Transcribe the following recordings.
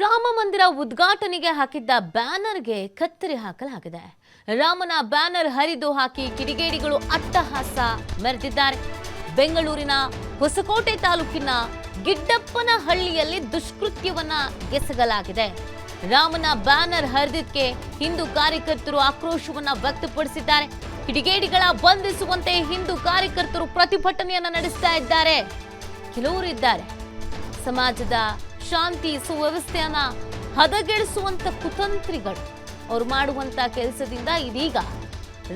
ರಾಮ ಮಂದಿರ ಉದ್ಘಾಟನೆಗೆ ಹಾಕಿದ್ದ ಬ್ಯಾನರ್ಗೆ ಕತ್ತರಿ ಹಾಕಲಾಗಿದೆ. ರಾಮನ ಬ್ಯಾನರ್ ಹರಿದು ಹಾಕಿ ಕಿಡಿಗೇಡಿಗಳು ಅಟ್ಟಹಾಸ ಮೆರೆದಿದ್ದಾರೆ. ಬೆಂಗಳೂರಿನ ಹೊಸಕೋಟೆ ತಾಲೂಕಿನ ಗಿಡ್ಡಪ್ಪನ ಹಳ್ಳಿಯಲ್ಲಿ ದುಷ್ಕೃತ್ಯವನ್ನ ಎಸಗಲಾಗಿದೆ. ರಾಮನ ಬ್ಯಾನರ್ ಹರಿದಕ್ಕೆ ಹಿಂದೂ ಕಾರ್ಯಕರ್ತರು ಆಕ್ರೋಶವನ್ನ ವ್ಯಕ್ತಪಡಿಸಿದ್ದಾರೆ. ಕಿಡಿಗೇಡಿಗಳ ಬಂಧಿಸುವಂತೆ ಹಿಂದೂ ಕಾರ್ಯಕರ್ತರು ಪ್ರತಿಭಟನೆಯನ್ನ ನಡೆಸ್ತಾ ಇದ್ದಾರೆ. ಕೆಲವರು ಇದ್ದಾರೆ. ಸಮಾಜದ ಶಾಂತಿ ಸುವ್ಯವಸ್ಥೆಯನ್ನ ಹದಗೆಡಿಸುವಂತ ಕುತಂತ್ರಿಗಳು. ಅವ್ರು ಮಾಡುವಂತ ಕೆಲಸದಿಂದ ಇದೀಗ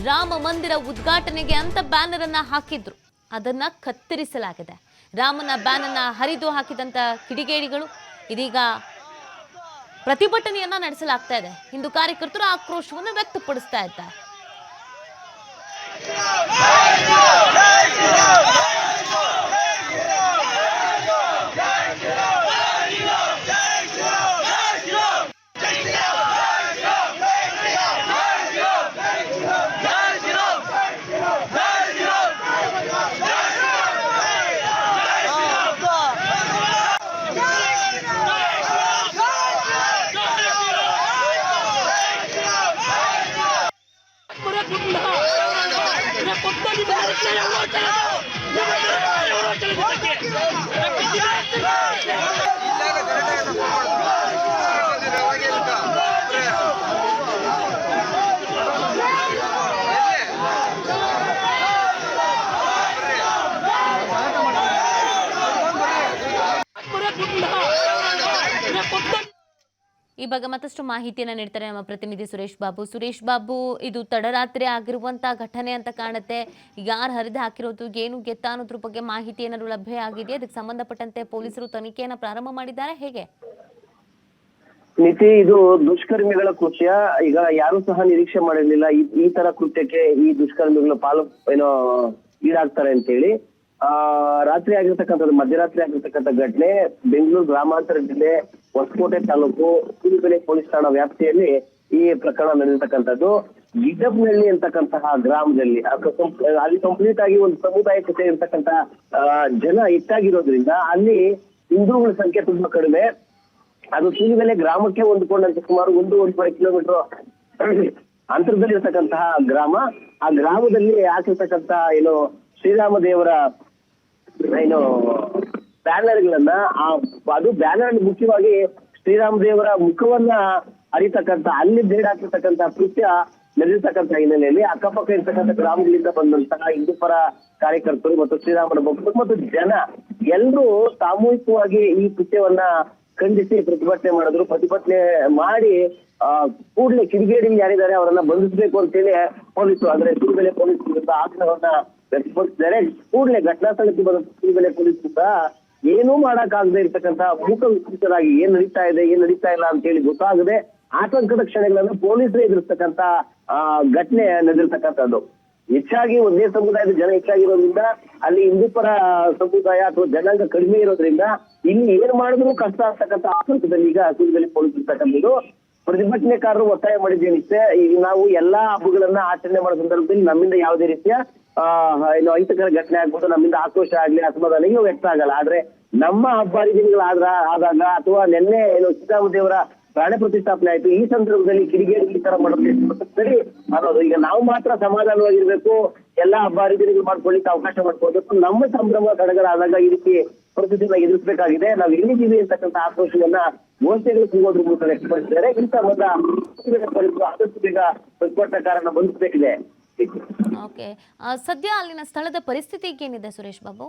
ರಾಮ ಮಂದಿರ ಉದ್ಘಾಟನೆಗೆ ಅಂತ ಬ್ಯಾನರ್ ಅನ್ನ ಹಾಕಿದ್ರು. ಅದನ್ನ ಕತ್ತರಿಸಲಾಗಿದೆ. ರಾಮನ ಬ್ಯಾನರ್ನ ಹರಿದು ಹಾಕಿದಂತ ಕಿಡಿಗೇಡಿಗಳು ಇದೀಗ ಪ್ರತಿಭಟನೆಯನ್ನ ನಡೆಸಲಾಗ್ತಾ ಇದೆ. ಹಿಂದೂ ಕಾರ್ಯಕರ್ತರು ಆಕ್ರೋಶವನ್ನು ವ್ಯಕ್ತಪಡಿಸ್ತಾ ಇದ್ದಾರೆ. ಈ ಬಗ್ಗೆ ಮತ್ತಷ್ಟು ಮಾಹಿತಿಯನ್ನ ನೀಡ್ತಾರೆ ನಮ್ಮ ಪ್ರತಿನಿಧಿ ಸುರೇಶ್ ಬಾಬು. ಸುರೇಶ್ ಬಾಬು, ಇದು ತಡರಾತ್ರಿ ಆಗಿರುವಂತಹ ಘಟನೆ ಅಂತ ಕಾಣುತ್ತೆ. ಯಾರು ಹರಿದು ಹಾಕಿರೋದು, ಏನು ಗೆತ್ತ ಅನ್ನೋದ್ರ ಬಗ್ಗೆ ಮಾಹಿತಿ ಏನಾದ್ರು ಲಭ್ಯ ಆಗಿದೆ ಅದಕ್ಕೆ ಸಂಬಂಧಪಟ್ಟಂತೆ ಪೊಲೀಸರು ತನಿಖೆಯನ್ನ ಪ್ರಾರಂಭ ಮಾಡಿದ್ದಾರೆ. ಹೇಗೆ? ನಿತಿ, ಇದು ದುಷ್ಕರ್ಮಿಗಳ ಕೃತ್ಯ. ಈಗ ಯಾರು ಸಹ ನಿರೀಕ್ಷೆ ಮಾಡಿರ್ಲಿಲ್ಲ. ಈ ತರ ಕೃತ್ಯಕ್ಕೆ ಈ ದುಷ್ಕರ್ಮಿಗಳು ಪಾಲು, ಏನೋ ಈಡಾಗ್ತಾರೆ ಅಂತೇಳಿ. ರಾತ್ರಿ ಆಗಿರ್ತಕ್ಕಂಥದ್ದು, ಮಧ್ಯರಾತ್ರಿ ಆಗಿರ್ತಕ್ಕಂಥ ಘಟನೆ ಬೆಂಗಳೂರು ಗ್ರಾಮಾಂತರ ಜಿಲ್ಲೆ ಹೊಸಕೋಟೆ ತಾಲೂಕು ಸೂಲಿಬೆಲೆ ಪೊಲೀಸ್ ಠಾಣಾ ವ್ಯಾಪ್ತಿಯಲ್ಲಿ ಈ ಪ್ರಕರಣ ನಡೆದಿರ್ತಕ್ಕಂಥದ್ದು. ಗಿಡ್ಡಪ್ನಹಳ್ಳಿ ಅಂತಕ್ಕಂತಹ ಗ್ರಾಮದಲ್ಲಿ ಅಲ್ಲಿ ಕಂಪ್ಲೀಟ್ ಆಗಿ ಒಂದು ಸಮುದಾಯಕ್ಕೆ ಇರ್ತಕ್ಕಂತ ಜನ ಹೆಚ್ಚಾಗಿರೋದ್ರಿಂದ ಅಲ್ಲಿ ಹಿಂದೂಗಳ ಸಂಖ್ಯೆ ತುಂಬಾ ಕಡಿಮೆ. ಅದು ಸೂಲಿಬೆಲೆ ಗ್ರಾಮಕ್ಕೆ ಹೊಂದಿಕೊಂಡಂತೆ ಸುಮಾರು ಒಂದು ಒಂದೂವರೆ ಕಿಲೋಮೀಟರ್ ಅಂತರದಲ್ಲಿರ್ತಕ್ಕಂತಹ ಗ್ರಾಮ. ಆ ಗ್ರಾಮದಲ್ಲಿ ಹಾಕಿರ್ತಕ್ಕಂತಹ ಏನು ಶ್ರೀರಾಮ ದೇವರ ಏನು, ಬ್ಯಾನರ್ಗಳನ್ನ, ಆ, ಅದು ಬ್ಯಾನರ್ ಮುಖ್ಯವಾಗಿ ಶ್ರೀರಾಮ ದೇವರ ಮುಖವನ್ನ ಅರಿತಕ್ಕಂತ ಅಲ್ಲಿ ಬೇಡ ಹಾಕಿರ್ತಕ್ಕಂತ ಕೃತ್ಯ ನಡೆದಿರ್ತಕ್ಕಂತ ಹಿನ್ನೆಲೆಯಲ್ಲಿ ಅಕ್ಕಪಕ್ಕ ಇರ್ತಕ್ಕಂಥ ಗ್ರಾಮಗಳಿಂದ ಬಂದಂತಹ ಹಿಂದೂ ಪರ ಕಾರ್ಯಕರ್ತರು ಮತ್ತು ಶ್ರೀರಾಮನ ಭಕ್ತರು ಮತ್ತು ಜನ ಎಲ್ಲರೂ ಸಾಮೂಹಿಕವಾಗಿ ಈ ಕೃತ್ಯವನ್ನ ಖಂಡಿಸಿ ಪ್ರತಿಭಟನೆ ಮಾಡಿದ್ರು. ಪ್ರತಿಭಟನೆ ಮಾಡಿ, ಆ, ಕೂಡಲೇ ಕಿಡಿಗೇಡಿ ಯಾರಿದ್ದಾರೆ ಅವರನ್ನ ಬಂಧಿಸಬೇಕು ಅಂತೇಳಿ ಪೊಲೀಸರು, ಅಂದ್ರೆ ಕೂಡಲೇ ಪೊಲೀಸ್ ವಿರುದ್ಧ ಆಗ್ರಹವನ್ನ ಕೂಡಲೇ ಘಟನಾ ಸ್ಥಳಕ್ಕೆ ಬಂದ ಪೊಲೀಸ್ ಕೂಡ ಏನೂ ಮಾಡಕ್ಕಾಗದೆ ಇರ್ತಕ್ಕಂತ ಮೂಕ ವಿಸ್ತೃತರಾಗಿ ಏನ್ ನಡೀತಾ ಇದೆ, ಏನ್ ನಡೀತಾ ಇಲ್ಲ ಅಂತ ಹೇಳಿ ಗೊತ್ತಾಗದೆ ಆತಂಕದ ಕ್ಷಣಗಳನ್ನು ಪೊಲೀಸರೇ ಎದುರಿಸ್ತಕ್ಕಂತ ಆ, ಘಟನೆ ನಡೆದಿರ್ತಕ್ಕಂಥದ್ದು. ಹೆಚ್ಚಾಗಿ ಒಂದೇ ಸಮುದಾಯದ ಜನ ಹೆಚ್ಚಾಗಿರೋದ್ರಿಂದ, ಅಲ್ಲಿ ಹಿಂದೂ ಪರ ಸಮುದಾಯ ಅಥವಾ ಜನಾಂಗ ಕಡಿಮೆ ಇರೋದ್ರಿಂದ ಇಲ್ಲಿ ಏನ್ ಮಾಡಿದ್ರು ಕಷ್ಟ ಆಗ್ತಕ್ಕಂಥ ಆತಂಕದಲ್ಲಿ ಈಗ ಸೂರ್ಯದಲ್ಲಿ ಪೊಲೀಸ್ ಇರ್ತಕ್ಕಂಥದ್ದು. ಪ್ರತಿಭಟನೆಕಾರರು ಒತ್ತಾಯ ಮಾಡಿದ್ದೇನಿಷ್ಟೇ. ಈಗ ನಾವು ಎಲ್ಲಾ ಹಬ್ಬಗಳನ್ನ ಆಚರಣೆ ಮಾಡೋ ಸಂದರ್ಭದಲ್ಲಿ ನಮ್ಮಿಂದ ಯಾವುದೇ ರೀತಿಯ ಏನು ಅಹಿತಕರ ಘಟನೆ ಆಗ್ಬೋದು, ನಮ್ಮಿಂದ ಆಕ್ರೋಶ ಆಗ್ಲಿ ಅಸಮಾಧಾನ ಇನ್ನೂ ವ್ಯಕ್ತ ಆಗಲ್ಲ. ಆದ್ರೆ ನಮ್ಮ ಹಬ್ಬ ದಿನಗಳಾದ್ರ ಆದಾಗ ಅಥವಾ ನಿನ್ನೆ ಏನು ದೇವರ ಪ್ರಾಣ ಪ್ರತಿಷ್ಠಾಪನೆ ಆಯ್ತು, ಈ ಸಂದರ್ಭದಲ್ಲಿ ಕಿಡಿಗೇಡಿ ಈ ತರ ಮಾಡೋದು ಸರಿ ಅನ್ನೋದು ಈಗ ನಾವು ಮಾತ್ರ ಸಮಾಧಾನವಾಗಿರ್ಬೇಕು, ಎಲ್ಲಾ ಹಬ್ಬ ಹರಿದಿನಗಳು ಮಾಡ್ಕೊಳ್ಳಿಕ್ಕೆ ಅವಕಾಶ ಮಾಡ್ಕೊಳ್ಬೇಕು. ನಮ್ಮ ಸಂಭ್ರಮ ಆದಾಗ ಈ ರೀತಿ ಪರಿಸ್ಥಿತಿನ ಎದುರಿಸಬೇಕಾಗಿದೆ. ನಾವು ಎಲ್ಲಿದ್ದೀವಿ ಅಂತಕ್ಕಂಥ ಆಕ್ರೋಶವನ್ನ ಘೋಷಣೆಗಳು ಸಿಗೋದ್ರ ಮೂಲಕ ವ್ಯಕ್ತಪಡಿಸಿದ್ದಾರೆ. ಇಂಥ ಪರಿಸ್ಥಿತಿ ಆದಷ್ಟು ಬೇಗ ಪ್ರತಿಭಟನಾ ಕಾರಣ ಬಂಧಿಸಬೇಕಿದೆ ಓಕೆ. ಸದ್ಯ ಅಲ್ಲಿನ ಸ್ಥಳದ ಪರಿಸ್ಥಿತಿ ಏನಿದೆ ಸುರೇಶ್ ಬಾಬು?